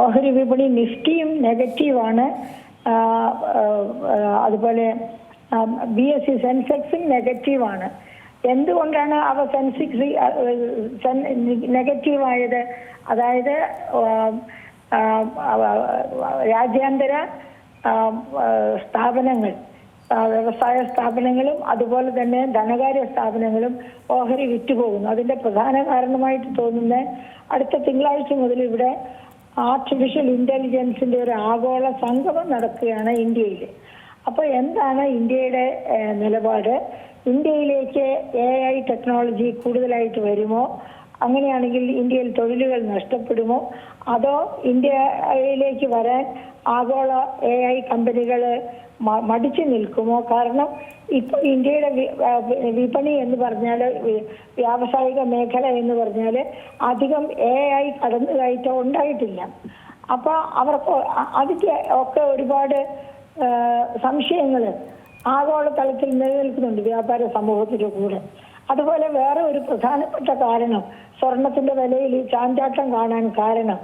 ഓഹരി വിപണി നിഫ്റ്റിയും നെഗറ്റീവാണ്. അതുപോലെ ബി എസ് സി സെൻസെക്സും നെഗറ്റീവാണ്. എന്തുകൊണ്ടാണ് അവ സെൻസിക്സ് നെഗറ്റീവായത്? അതായത് രാജ്യാന്തര സ്ഥാപനങ്ങൾ വ്യവസായ സ്ഥാപനങ്ങളും അതുപോലെ തന്നെ ധനകാര്യ സ്ഥാപനങ്ങളും ഓഹരി വിറ്റുപോകുന്നു. അതിന്റെ പ്രധാന കാരണമായിട്ട് തോന്നുന്നത് അടുത്ത തിങ്കളാഴ്ച മുതൽ ഇവിടെ ആർട്ടിഫിഷ്യൽ ഇന്റലിജൻസിന്റെ ഒരു ആഗോള സംഗമം നടക്കുകയാണ് ഇന്ത്യയിൽ അപ്പോൾ എന്താണ് ഇന്ത്യയുടെ നിലപാട്? ഇന്ത്യയിലേക്ക് എ ഐ ടെക്നോളജി കൂടുതലായിട്ട് വരുമോ? അങ്ങനെയാണെങ്കിൽ ഇന്ത്യയിൽ തൊഴിലുകൾ നഷ്ടപ്പെടുമോ? അതോ ഇന്ത്യയിലേക്ക് വരാൻ ആഗോള എ ഐ കമ്പനികൾ മടിച്ചു നിൽക്കുമോ? കാരണം ഇപ്പൊ ഇന്ത്യയുടെ വിപണി എന്ന് പറഞ്ഞാൽ വ്യാവസായിക മേഖല എന്ന് പറഞ്ഞാൽ അധികം എ ഐ കടന്നുകയറ്റം ഉണ്ടായിട്ടില്ല. അപ്പൊ അവർക്ക് അതിന്റെ ഒക്കെ ഒരുപാട് സംശയങ്ങൾ ആഗോളതലത്തിൽ നിലനിൽക്കുന്നുണ്ട് വ്യാപാര സമൂഹത്തിന്റെ കൂടെ. അതുപോലെ വേറെ ഒരു പ്രധാനപ്പെട്ട കാരണം സ്വർണത്തിന്റെ വിലയിൽ ചാഞ്ചാട്ടം കാണാൻ കാരണം.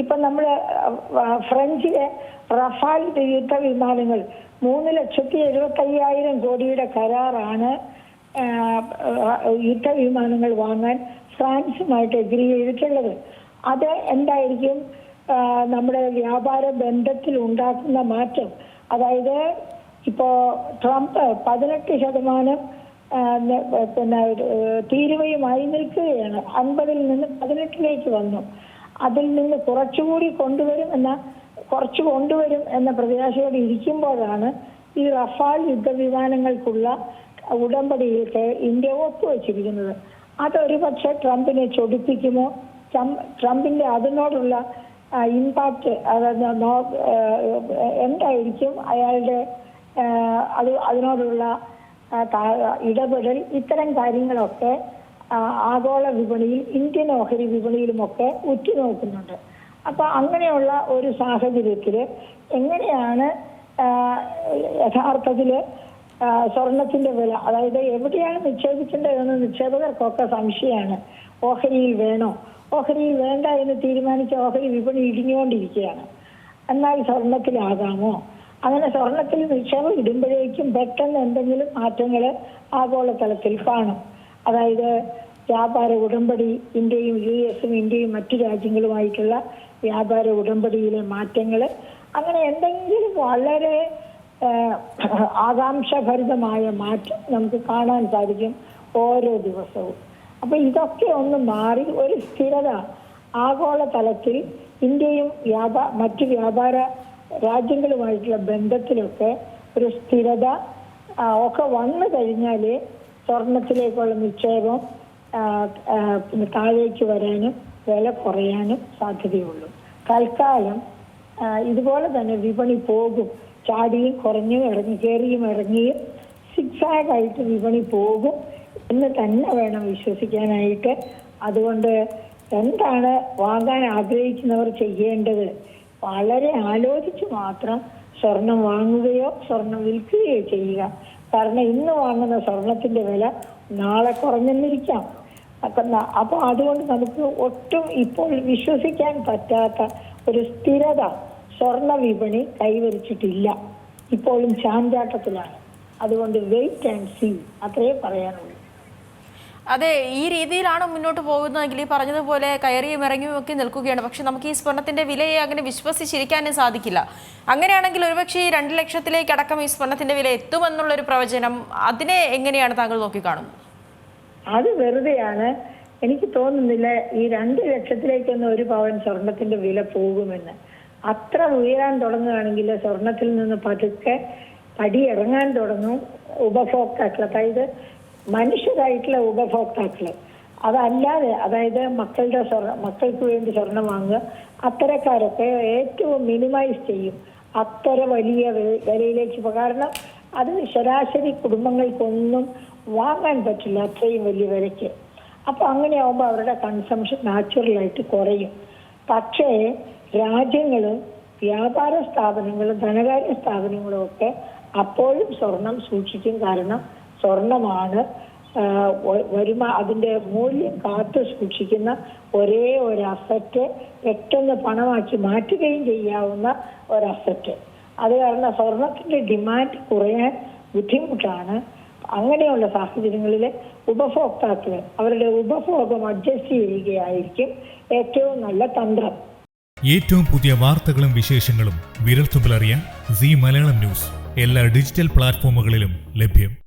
ഇപ്പൊ നമ്മൾ ഫ്രഞ്ചിലെ റഫാൽ യുദ്ധ വിമാനങ്ങൾ മൂന്ന് ലക്ഷത്തി എഴുപത്തി അയ്യായിരം കോടിയുടെ കരാറാണ് യുദ്ധ വിമാനങ്ങൾ യുദ്ധവിമാനങ്ങൾ വാങ്ങാൻ ഫ്രാൻസുമായിട്ട് എഗ്രി ചെയ്തിട്ടുള്ളത്. അത് എന്തായിരിക്കും? നമ്മുടെ വ്യാപാര ബന്ധത്തിൽ ഉണ്ടാക്കുന്ന മാറ്റം. അതായത് ഇപ്പോ ട്രംപ് പതിനെട്ട് ശതമാനം പിന്നെ തീരുവയുമായി നിൽക്കുകയാണ്. അൻപതിൽ നിന്ന് പതിനെട്ടിലേക്ക് വന്നു. അതിൽ നിന്ന് കുറച്ചുകൂടി കൊണ്ടുവരും എന്ന കുറച്ച് കൊണ്ടുവരും എന്ന പ്രത്യാശയോടെ ഇരിക്കുമ്പോഴാണ് ഈ റഫാൽ യുദ്ധവിമാനങ്ങൾക്കുള്ള ഉടമ്പടിയിലേക്ക് ഇന്ത്യ ഒപ്പുവെച്ചിരിക്കുന്നത്. അതൊരു പക്ഷെ ട്രംപിനെ ചൊടിപ്പിക്കുമോ? ട്രംപിന്റെ അതിനോടുള്ള ഇമ്പാക്ട് അതായത് എന്തായിരിക്കും അയാളുടെ അത് അതിനോടുള്ള ഇടപെടൽ ഇത്തരം കാര്യങ്ങളൊക്കെ ആഗോള വിപണിയിൽ ഇന്ത്യൻ ഓഹരി വിപണിയിലുമൊക്കെ ഉറ്റുനോക്കുന്നുണ്ട്. അപ്പൊ അങ്ങനെയുള്ള ഒരു സാഹചര്യത്തിൽ എങ്ങനെയാണ് യഥാർത്ഥത്തിൽ സ്വർണത്തിന്റെ വില അതായത് എവിടെയാണ് നിക്ഷേപിക്കേണ്ടതെന്ന് നിക്ഷേപകർക്കൊക്കെ സംശയമാണ്. ഓഹരിയിൽ വേണോ? ഓഹരിയിൽ വേണ്ട എന്ന് തീരുമാനിച്ച ഓഹരി വിപണി ഇടിഞ്ഞുകൊണ്ടിരിക്കുകയാണ്. എന്നാൽ സ്വർണത്തിലാകാമോ? അങ്ങനെ സ്വർണത്തിൽ നിക്ഷേപം ഇടുമ്പോഴേക്കും പെട്ടെന്ന് എന്തെങ്കിലും മാറ്റങ്ങൾ ആഗോളതലത്തിൽ കാണും. അതായത് വ്യാപാര ഉടമ്പടി ഇന്ത്യയും യു എസും ഇന്ത്യയും മറ്റു രാജ്യങ്ങളുമായിട്ടുള്ള വ്യാപാര ഉടമ്പടിയിലെ മാറ്റങ്ങൾ അങ്ങനെ എന്തെങ്കിലും വളരെ ആകാംക്ഷഭരിതമായ മാറ്റം നമുക്ക് കാണാൻ സാധിക്കും ഓരോ ദിവസവും. അപ്പൊ ഇതൊക്കെ ഒന്ന് മാറി ഒരു സ്ഥിരത ആഗോള തലത്തിൽ ഇന്ത്യയും വ്യാപാ മറ്റ് വ്യാപാര രാജ്യങ്ങളുമായിട്ടുള്ള ബന്ധത്തിലൊക്കെ ഒരു സ്ഥിരത ഒക്കെ വന്നു കഴിഞ്ഞാൽ സ്വർണത്തിലേക്കുള്ള നിക്ഷേപം താഴേക്ക് വരാനും വില കുറയാനും സാധ്യതയുള്ളൂ. തൽക്കാലം ഇതുപോലെ തന്നെ വിപണി പോകും. ചാടിയും കുറഞ്ഞും ഇറങ്ങി കയറിയും ഇറങ്ങിയും സിക്സാഗ് ആയിട്ട് വിപണി പോകും എന്ന് തന്നെ വേണം വിശ്വസിക്കാനായിട്ട്. അതുകൊണ്ട് എന്താണ് വാങ്ങാൻ ആഗ്രഹിക്കുന്നവർ ചെയ്യേണ്ടത്? വളരെ ആലോചിച്ച് മാത്രം സ്വർണം വാങ്ങുകയോ സ്വർണം വിൽക്കുകയോ ചെയ്യുക. കാരണം ഇന്ന് വാങ്ങുന്ന സ്വർണത്തിന്റെ വില നാളെ കുറഞ്ഞെന്നിരിക്കാം. അപ്പൊ അപ്പോൾ അതുകൊണ്ട് നമുക്ക് ഒട്ടും ഇപ്പോൾ വിശ്വസിക്കാൻ പറ്റാത്ത ഒരു സ്ഥിരത സ്വർണ വിപണി കൈവരിച്ചിട്ടില്ല. ഇപ്പോഴും ചാഞ്ചാട്ടത്തിലാണ്. അതുകൊണ്ട് വെയിറ്റ് ആൻഡ് സീ അത്രേ പറയാനുള്ളൂ. അതെ ഈ രീതിയിലാണ് മുന്നോട്ട് പോകുന്നതെങ്കിൽ ഈ പറഞ്ഞതുപോലെ കയറിയും ഇറങ്ങിയും ഒക്കെ നിൽക്കുകയാണ്. പക്ഷെ നമുക്ക് ഈ സ്വർണത്തിന്റെ വിലയെ അങ്ങനെ വിശ്വസിച്ചിരിക്കാനും സാധിക്കില്ല. അങ്ങനെയാണെങ്കിൽ ഒരുപക്ഷെ ഈ രണ്ട് ലക്ഷത്തിലേക്ക് അടക്കം ഈ സ്വർണത്തിന്റെ വില എത്തുമെന്നുള്ളൊരു പ്രവചനം അതിനെ എങ്ങനെയാണ് താങ്കൾ നോക്കിക്കാണുന്നത് അത് വെറുതെയാണ്. എനിക്ക് തോന്നുന്നില്ല ഈ രണ്ട് ലക്ഷത്തിലേക്കൊന്നും ഒരു പവൻ സ്വർണത്തിന്റെ വില പോകുമെന്ന്. അത്ര ഉയരാൻ തുടങ്ങുകയാണെങ്കിൽ സ്വർണത്തിൽ നിന്ന് പതുക്കെ പടി ഇറങ്ങാൻ തുടങ്ങും ഉപഭോക്താക്കൾ അതായത് മനുഷ്യരായിട്ടുള്ള ഉപഭോക്താക്കൾ. അതല്ലാതെ അതായത് മക്കളുടെ സ്വർണ മക്കൾക്ക് വേണ്ടി സ്വർണം വാങ്ങുക അത്തരക്കാരൊക്കെ ഏറ്റവും മിനിമൈസ് ചെയ്യും. അത്ര വലിയ വിലയിലേക്ക്. കാരണം അത് ശരാശരി കുടുംബങ്ങൾക്കൊന്നും വാങ്ങാൻ പറ്റില്ല അത്രയും വലിയ വിലയ്ക്ക്. അങ്ങനെ ആവുമ്പോൾ അവരുടെ കൺസംഷൻ നാച്ചുറലായിട്ട് കുറയും. പക്ഷേ രാജ്യങ്ങളും വ്യാപാര സ്ഥാപനങ്ങളും ധനകാര്യ സ്ഥാപനങ്ങളും ഒക്കെ അപ്പോഴും സ്വർണം സൂക്ഷിക്കും. കാരണം സ്വർണമാണ് വരുമ അതിന്റെ മൂല്യം കാത്തു സൂക്ഷിക്കുന്ന ഒരേ ഒരു അസറ്റ് പെട്ടെന്ന് പണമാക്കി മാറ്റുകയും ചെയ്യാവുന്ന ഒരു അസറ്റ് അത് കാരണം സ്വർണത്തിന്റെ ഡിമാൻഡ് കുറയാൻ ബുദ്ധിമുട്ടാണ്. അങ്ങനെയുള്ള സാഹചര്യങ്ങളിൽ ഉപഭോക്താക്കൾ അവരുടെ ഉപഭോഗം അഡ്ജസ്റ്റ് ചെയ്യുകയായിരിക്കും ഏറ്റവും നല്ല തന്ത്രം. ഏറ്റവും പുതിയ വാർത്തകളും വിശേഷങ്ങളും വിരൽത്തുമ്പിലറിയാൻ സി മലയാളം ന്യൂസ്. എല്ലാ ഡിജിറ്റൽ പ്ലാറ്റ്ഫോമുകളിലും ലഭ്യം.